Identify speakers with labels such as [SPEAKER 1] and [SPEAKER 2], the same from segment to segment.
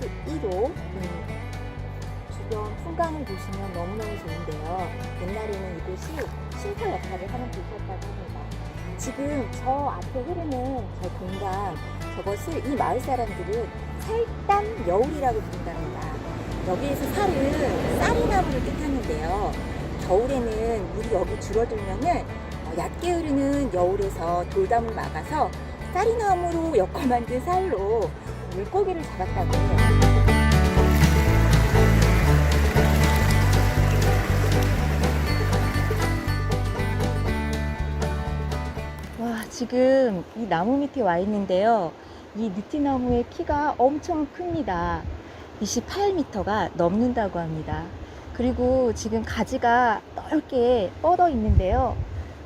[SPEAKER 1] 숲 1호 음, 주변 풍광을 보시면 너무너무 좋은데요. 옛날에는 이곳이 쉼터 역할을 하는 곳이었다고 합니다. 지금 저 앞에 흐르는 저 공간, 저것을 이 마을 사람들은 살담 여울이라고 부른답니다. 여기에서 살은 쌀이나무를 뜻하는데요. 겨울에는 물이 여기 줄어들면은 어, 얕게 흐르는 여울에서 돌담을 막아서 쌀이나무로 엮어 만든 쌀로 물고기를 잡았다고 해요. 와, 지금 이 나무 밑에 와 있는데요. 이 느티나무의 키가 엄청 큽니다. 28m가 넘는다고 합니다. 그리고 지금 가지가 넓게 뻗어 있는데요.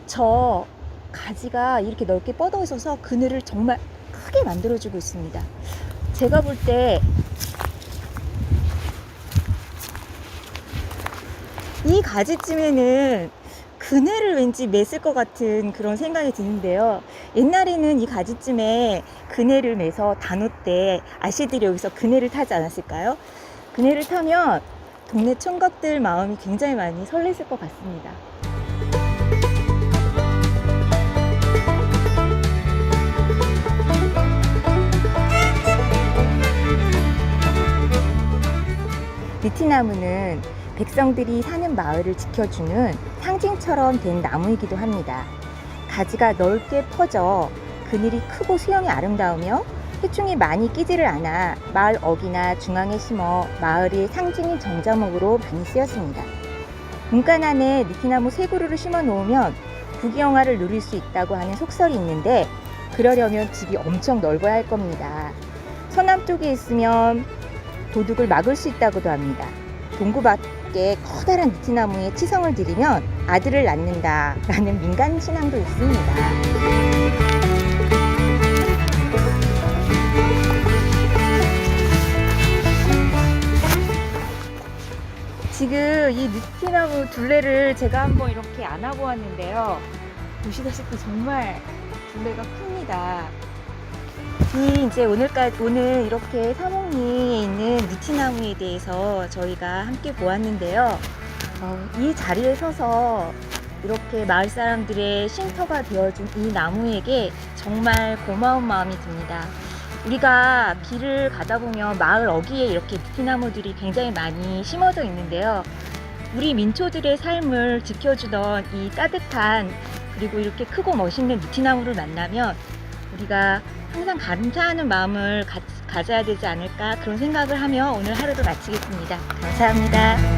[SPEAKER 1] 저 가지가 이렇게 넓게 뻗어 있어서 그늘을 정말 크게 만들어주고 있습니다. 제가 볼 때 이 가지쯤에는 그네를 왠지 맸을 것 같은 그런 생각이 드는데요. 옛날에는 이 가지쯤에 그네를 매서 단오 때 아씨들이 여기서 그네를 타지 않았을까요? 그네를 타면 동네 총각들 마음이 굉장히 많이 설렜을 것 같습니다. 느티나무는 백성들이 사는 마을을 지켜주는 상징처럼 된 나무이기도 합니다. 가지가 넓게 퍼져 그늘이 크고 수영이 아름다우며 해충이 많이 끼지를 않아 마을 어귀나 중앙에 심어 마을의 상징인 정자목으로 많이 쓰였습니다. 문간 안에 느티나무 세 그루를 심어 놓으면 부귀영화를 누릴 수 있다고 하는 속설이 있는데 그러려면 집이 엄청 넓어야 할 겁니다. 서남 쪽에 있으면 도둑을 막을 수 있다고도 합니다. 동구 밖에 커다란 느티나무에 치성을 들이면 아들을 낳는다라는 민간 신앙도 있습니다. 지금 이 느티나무 둘레를 제가 한번 이렇게 안아보았는데요. 보시다시피 정말 둘레가 큽니다. 이 이제 오늘까지 오늘 이렇게 사목리 에 있는 느티나무에 대해서 저희가 함께 보았는데요. 어, 이 자리에 서서 이렇게 마을 사람들의 쉼터가 되어준 이 나무에게 정말 고마운 마음이 듭니다. 우리가 길을 가다 보면 마을 어귀에 이렇게 느티나무들이 굉장히 많이 심어져 있는데요. 우리 민초들의 삶을 지켜주던 이 따뜻한 그리고 이렇게 크고 멋있는 느티나무를 만나면 우리가 항상 감사하는 마음을 가, 가져야 되지 않을까 그런 생각을 하며 오늘 하루를 마치겠습니다. 감사합니다.